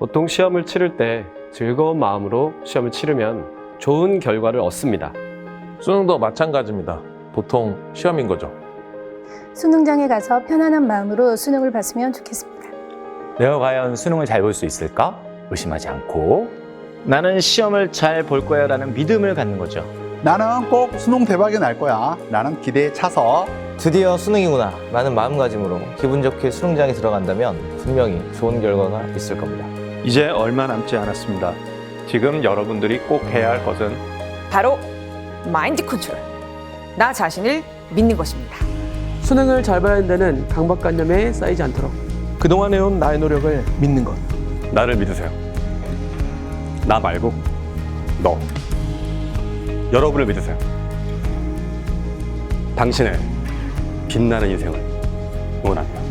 보통 시험을 치를 때 즐거운 마음으로 시험을 치르면 좋은 결과를 얻습니다. 수능도 마찬가지입니다. 보통 시험인 거죠. 수능장에 가서 편안한 마음으로 수능을 봤으면 좋겠습니다. 내가 과연 수능을 잘 볼 수 있을까? 의심하지 않고 나는 시험을 잘 볼 거야 라는 믿음을 갖는 거죠. 나는 꼭 수능 대박이 날 거야. 라는 기대에 차서 드디어 수능이구나 라는 마음가짐으로 기분 좋게 수능장에 들어간다면 분명히 좋은 결과가 있을 겁니다. 이제 얼마 남지 않았습니다. 지금 여러분들이 꼭 해야 할 것은 바로 마인드 컨트롤. 나 자신을 믿는 것입니다. 수능을 잘 봐야 한다는 강박관념에 쌓이지 않도록 그동안 해온 나의 노력을 믿는 것. 나를 믿으세요. 나 말고 너. 여러분을 믿으세요. 당신의 빛나는 인생을 응원합니다.